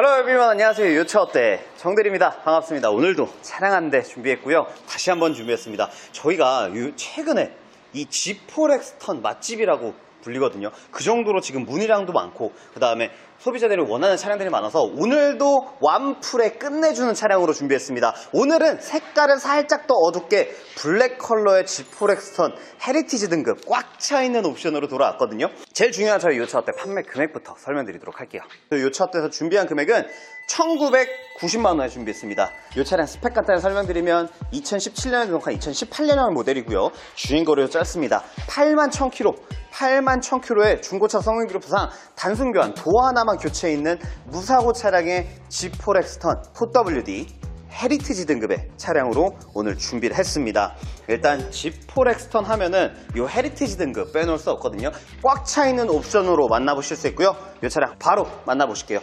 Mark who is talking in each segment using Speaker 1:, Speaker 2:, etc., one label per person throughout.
Speaker 1: 헬로 에브리원 안녕하세요. 요차 어때? 정대리입니다. 반갑습니다. 오늘도 차량 한 대 준비했고요. 다시 한번 준비했습니다. 저희가 요- 최근에 이 G4렉스턴 맛집이라고 불리거든요. 그 정도로 지금 문의량도 많고 그 다음에 소비자들이 원하는 차량들이 많아서 오늘도 완풀에 끝내주는 차량으로 준비했습니다. 오늘은 색깔을 살짝 더 어둡게 블랙 컬러의 G4렉스턴 헤리티지 등급 꽉 차있는 옵션으로 돌아왔거든요. 제일 중요한 저희 요차 어때? 판매 금액부터 설명드리도록 할게요. 요차 어때에서 준비한 금액은 1990만 원에 준비했습니다. 이 차량 스펙 간단히 설명드리면 2017년에 등록한 2018년형 모델이고요. 주행거리도 짧습니다. 8만 1000km, 8만 1000km의 중고차 성능 기록부상 단순 교환 도어 하나만 교체해 있는 무사고 차량의 G4 렉스턴 4WD 헤리티지 등급의 차량으로 오늘 준비를 했습니다. 일단 G4 렉스턴 하면은 이 헤리티지 등급 빼놓을 수 없거든요. 꽉 차 있는 옵션으로 만나보실 수 있고요. 이 차량 바로 만나보실게요.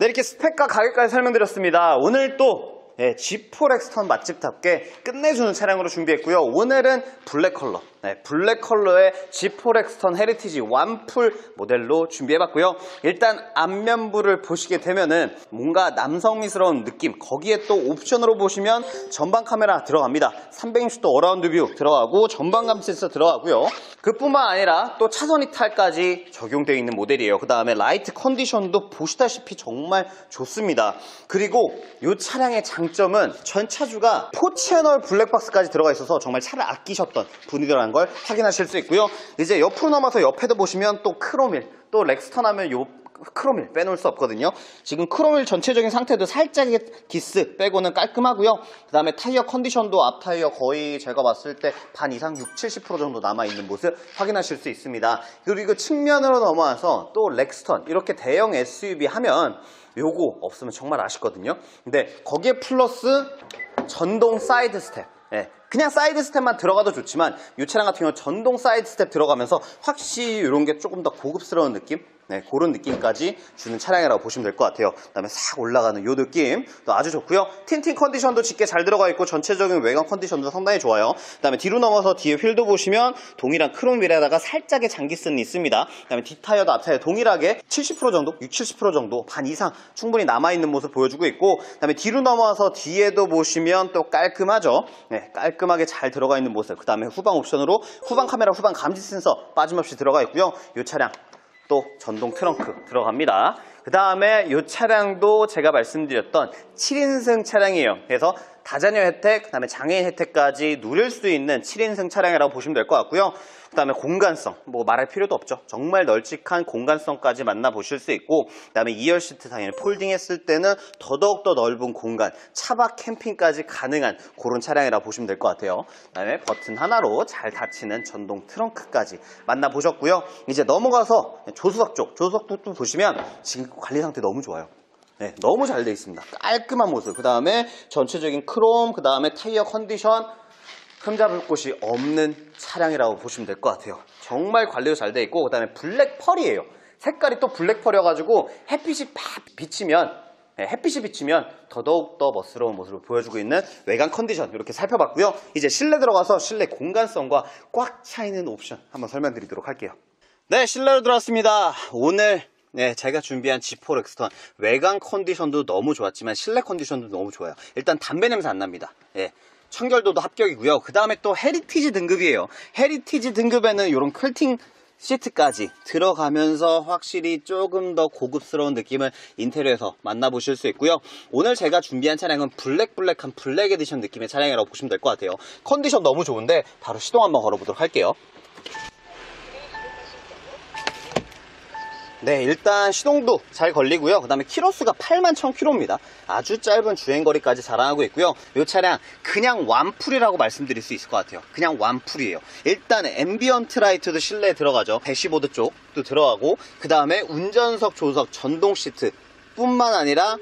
Speaker 1: 네, 이렇게 스펙과 가격까지 설명드렸습니다. 오늘 또 예, G4 렉스턴 맛집답게 끝내주는 차량으로 준비했고요. 오늘은 블랙 컬러, 네, 블랙 컬러의 G4 렉스턴 헤리티지 완풀 모델로 준비해봤고요. 일단 앞면부를 보시게 되면은 뭔가 남성미스러운 느낌, 거기에 또 옵션으로 보시면 전방 카메라 들어갑니다. 360도 어라운드 뷰 들어가고 전방 감지 센서 들어가고요. 그뿐만 아니라 또 차선 이탈까지 적용되어 있는 모델이에요. 그 다음에 라이트 컨디션도 보시다시피 정말 좋습니다. 그리고 이 차량의 장점은 전차주가 4채널 블랙박스까지 들어가 있어서 정말 차를 아끼셨던 분이라는 걸 확인하실 수 있고요. 이제 옆으로 넘어서 옆에도 보시면 또 크로밀, 또 렉스턴 하면 요 크로밀 빼놓을 수 없거든요. 지금 크로밀 전체적인 상태도 살짝의 기스 빼고는 깔끔하고요. 그 다음에 타이어 컨디션도 앞 타이어 거의 제가 봤을 때 반 이상 6, 70% 정도 남아있는 모습 확인하실 수 있습니다. 그리고 측면으로 넘어와서 또 렉스턴 이렇게 대형 SUV 하면 요거 없으면 정말 아쉽거든요. 근데 거기에 플러스 전동 사이드 스텝. 예, 그냥 사이드 스텝만 들어가도 좋지만 이 차량 같은 경우는 전동 사이드 스텝 들어가면서 확실히 이런 게 조금 더 고급스러운 느낌? 네, 그런 느낌까지 주는 차량이라고 보시면 될 것 같아요. 그 다음에 싹 올라가는 이 느낌 또 아주 좋고요. 틴팅 컨디션도 짙게 잘 들어가 있고 전체적인 외관 컨디션도 상당히 좋아요. 그 다음에 뒤로 넘어서 뒤에 휠도 보시면 동일한 크롬 휠에다가 살짝의 장기스는 있습니다. 그 다음에 뒷타이어도 앞타이어 동일하게 70% 정도, 60, 70% 정도 반 이상 충분히 남아 있는 모습 보여주고 있고 그 다음에 뒤로 넘어와서 뒤에도 보시면 또 깔끔하죠. 네, 깔끔 하게 잘 들어가 있는 모습. 그 다음에 후방 옵션으로 후방 카메라, 후방 감지 센서 빠짐없이 들어가 있고요. 이 차량 또 전동 트렁크 들어갑니다. 그 다음에 이 차량도 제가 말씀드렸던 7인승 차량이에요. 그래서 다자녀 혜택, 그 다음에 장애인 혜택까지 누릴 수 있는 7인승 차량이라고 보시면 될 것 같고요. 그 다음에 공간성, 뭐 말할 필요도 없죠. 정말 널찍한 공간성까지 만나보실 수 있고, 그 다음에 2열 시트 당연히 폴딩 했을 때는 더더욱더 넓은 공간, 차박 캠핑까지 가능한 그런 차량이라고 보시면 될 것 같아요. 그 다음에 버튼 하나로 잘 닫히는 전동 트렁크까지 만나보셨고요. 이제 넘어가서 조수석 쪽, 조수석도 또 보시면 지금 관리 상태 너무 좋아요. 네, 너무 잘 돼 있습니다. 깔끔한 모습. 그 다음에 전체적인 크롬, 그 다음에 타이어 컨디션, 흠잡을 곳이 없는 차량이라고 보시면 될 것 같아요. 정말 관리도 잘 돼 있고, 그 다음에 블랙 펄이에요. 색깔이 또 블랙 펄이어가지고 햇빛이 팍 비치면, 네, 햇빛이 비치면 더더욱 더 멋스러운 모습을 보여주고 있는 외관 컨디션 이렇게 살펴봤고요. 이제 실내 들어가서 실내 공간성과 꽉 차있는 옵션 한번 설명드리도록 할게요. 네, 실내로 들어왔습니다. 오늘 네, 제가 준비한 G4 렉스턴 외관 컨디션도 너무 좋았지만 실내 컨디션도 너무 좋아요. 일단 담배 냄새 안 납니다. 예. 청결도도 합격이고요. 그 다음에 또 헤리티지 등급이에요. 헤리티지 등급에는 이런 클팅 시트까지 들어가면서 확실히 조금 더 고급스러운 느낌을 인테리어에서 만나보실 수 있고요. 오늘 제가 준비한 차량은 블랙블랙한 블랙 에디션 느낌의 차량이라고 보시면 될 것 같아요. 컨디션 너무 좋은데 바로 시동 한번 걸어보도록 할게요. 네, 일단 시동도 잘 걸리고요. 그 다음에 키로수가 8만 1000km입니다. 아주 짧은 주행거리까지 자랑하고 있고요. 이 차량 그냥 완풀이라고 말씀드릴 수 있을 것 같아요. 그냥 완풀이에요. 일단 앰비언트 라이트도 실내에 들어가죠. 대시보드 쪽도 들어가고 그 다음에 운전석, 조석, 전동 시트 뿐만 아니라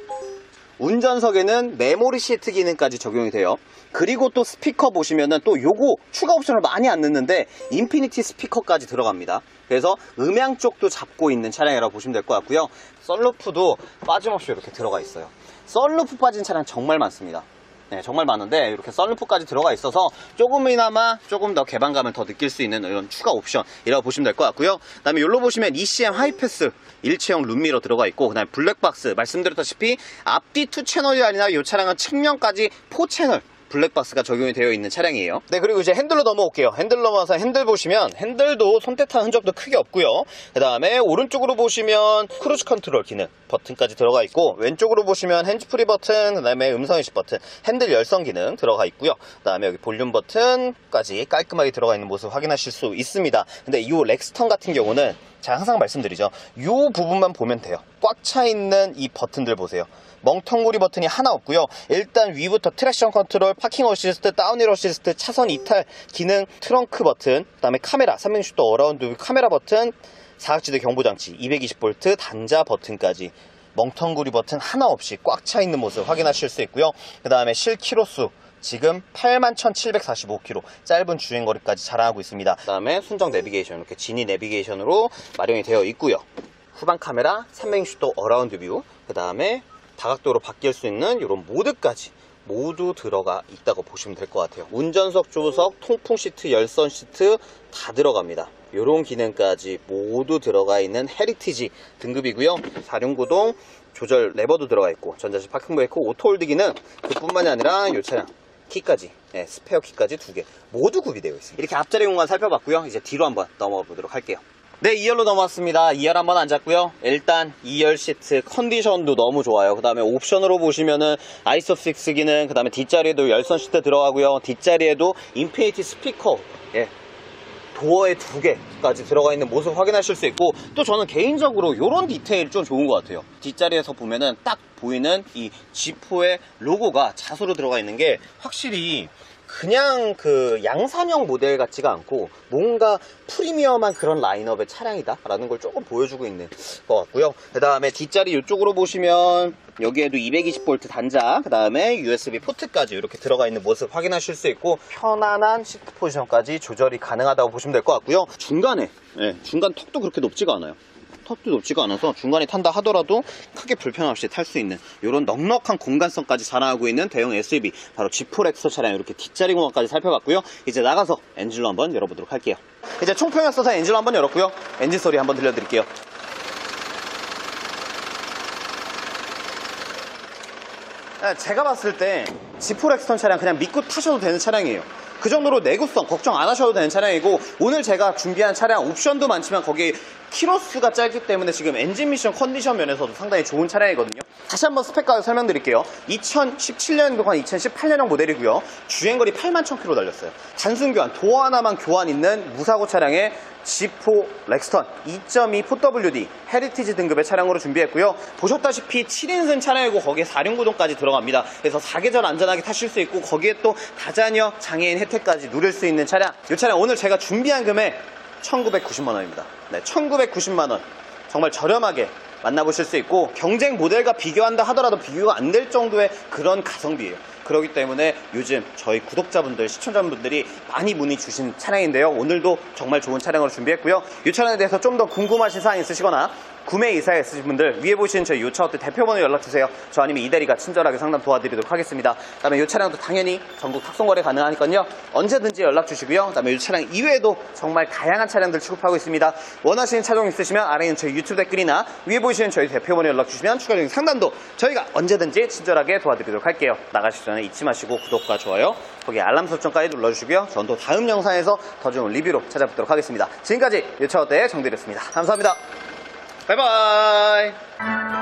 Speaker 1: 운전석에는 메모리 시트 기능까지 적용이 돼요. 그리고 또 스피커 보시면은 또 요거 추가 옵션을 많이 안 넣는데 인피니티 스피커까지 들어갑니다. 그래서 음향 쪽도 잡고 있는 차량이라고 보시면 될 것 같고요. 썰루프도 빠짐없이 이렇게 들어가 있어요. 썰루프 빠진 차량 정말 많습니다. 네, 정말 많은데 이렇게 썬루프까지 들어가 있어서 조금이나마 조금 더 개방감을 더 느낄 수 있는 이런 추가 옵션이라고 보시면 될 것 같고요. 그다음에 여기로 보시면 ECM 하이패스 일체형 룸미러 들어가 있고 그다음에 블랙박스 말씀드렸다시피 앞뒤 투 채널이 아니라 이 차량은 측면까지 4채널 블랙박스가 적용이 되어 있는 차량이에요. 네, 그리고 이제 핸들로 넘어올게요. 핸들 넘어와서 핸들 보시면 핸들도 손때탄 흔적도 크게 없고요. 그 다음에 오른쪽으로 보시면 크루즈 컨트롤 기능 버튼까지 들어가 있고 왼쪽으로 보시면 핸즈프리 버튼, 그 다음에 음성인식 버튼, 핸들 열선 기능 들어가 있고요. 그 다음에 여기 볼륨 버튼까지 깔끔하게 들어가 있는 모습 확인하실 수 있습니다. 근데 이 렉스턴 같은 경우는 제가 항상 말씀드리죠. 이 부분만 보면 돼요. 꽉 차 있는 이 버튼들 보세요. 멍텅구리 버튼이 하나 없고요. 일단 위부터 트랙션 컨트롤, 파킹 어시스트, 다운힐 어시스트, 차선 이탈 기능, 트렁크 버튼, 그 다음에 카메라, 360도 어라운드 카메라 버튼, 사각지대 경보 장치, 220V 단자 버튼까지 멍텅구리 버튼 하나 없이 꽉 차 있는 모습 확인하실 수 있고요. 그 다음에 실 키로수 지금 81,745km 짧은 주행거리까지 자랑하고 있습니다. 그 다음에 순정 내비게이션 이렇게 지니 내비게이션으로 마련이 되어 있고요. 후방 카메라 360도 어라운드 뷰 그 다음에 다각도로 바뀔 수 있는 이런 모드까지 모두 들어가 있다고 보시면 될 것 같아요 운전석 조수석 통풍 시트 열선 시트 다 들어갑니다 이런 기능까지 모두 들어가 있는 헤리티지 등급이고요 4륜구동 조절 레버도 들어가 있고 전자식 파킹 브레이크 오토홀드 기능 그뿐만이 아니라 이 차량 키까지 예, 스페어 키까지 두 개 모두 구비되어 있습니다 이렇게 앞자리 공간 살펴봤고요 이제 뒤로 한번 넘어가 보도록 할게요 네, 2열로 넘어왔습니다. 2열 한번 앉았고요. 일단 2열 시트 컨디션도 너무 좋아요. 그 다음에 옵션으로 보시면은 아이소 6 기능, 그 다음에 뒷자리에도 열선 시트 들어가고요. 뒷자리에도 인피니티 스피커, 예, 도어에 두 개까지 들어가 있는 모습 확인하실 수 있고 또 저는 개인적으로 이런 디테일 좀 좋은 것 같아요. 뒷자리에서 보면은 딱 보이는 이 G4의 로고가 자수로 들어가 있는 게 확실히 그냥 그 양산형 모델 같지가 않고 뭔가 프리미엄한 그런 라인업의 차량이다 라는 걸 조금 보여주고 있는 것 같고요. 그 다음에 뒷자리 이쪽으로 보시면 여기에도 220V 단자 그 다음에 USB 포트까지 이렇게 들어가 있는 모습 확인하실 수 있고 편안한 시트 포지션까지 조절이 가능하다고 보시면 될 것 같고요. 중간에 예, 중간 턱도 그렇게 높지가 않아요 턱도 높지가 않아서 중간에 탄다 하더라도 크게 불편 없이 탈 수 있는 이런 넉넉한 공간성까지 자랑하고 있는 대형 SUV 바로 G4 렉서 차량 이렇게 뒷자리 공간까지 살펴봤고요. 이제 나가서 엔진로 한번 열어보도록 할게요. 이제 총평에 써서 엔진로 한번 열었고요. 엔진 소리 한번 들려드릴게요. 네, 제가 봤을 때 G4 렉스턴 차량 그냥 믿고 타셔도 되는 차량이에요. 그 정도로 내구성 걱정 안 하셔도 되는 차량이고 오늘 제가 준비한 차량 옵션도 많지만 거기에 키로수가 짧기 때문에 지금 엔진 미션 컨디션 면에서도 상당히 좋은 차량이거든요. 다시 한번 스펙 가격 설명드릴게요. 2017년도가 2018년형 모델이고요. 주행거리 8만 1000km 달렸어요. 단순 교환, 도어 하나만 교환 있는 무사고 차량에 G4 렉스턴 2.2 4WD 헤리티지 등급의 차량으로 준비했고요. 보셨다시피 7인승 차량이고 거기에 4륜 구동까지 들어갑니다. 그래서 사계절 안전하게 타실 수 있고 거기에 또 다자녀 장애인 혜택까지 누릴 수 있는 차량. 이 차량 오늘 제가 준비한 금액 1990만 원입니다. 네, 1990만 원. 정말 저렴하게 만나보실 수 있고 경쟁 모델과 비교한다 하더라도 비교가 안 될 정도의 그런 가성비예요. 그렇기 때문에 요즘 저희 구독자분들, 시청자분들이 많이 문의 주신 차량인데요. 오늘도 정말 좋은 차량으로 준비했고요. 이 차량에 대해서 좀 더 궁금하신 사항 있으시거나 구매 의사 있으신 분들 위에 보시는 저희 요 차업대 대표번호 연락 주세요. 저 아니면 이대리가 친절하게 상담 도와드리도록 하겠습니다. 그 다음에 이 차량도 당연히 전국 탁송 거래 가능하니까요. 언제든지 연락 주시고요. 그 다음에 이 차량 이외에도 정말 다양한 차량들 취급하고 있습니다. 원하시는 차종 있으시면 아래 있는 저희 유튜브 댓글이나 위에 보시는 저희 대표번호 연락 주시면 추가적인 상담도 저희가 언제든지 친절하게 도와드리도록 할게요. 나가시기 전에 잊지 마시고 구독과 좋아요, 거기 알람 설정까지 눌러주시고요. 저는 또 다음 영상에서 더 좋은 리뷰로 찾아뵙도록 하겠습니다. 지금까지 유차업대의 정들이었습니다. 감사합니다. 바이바이.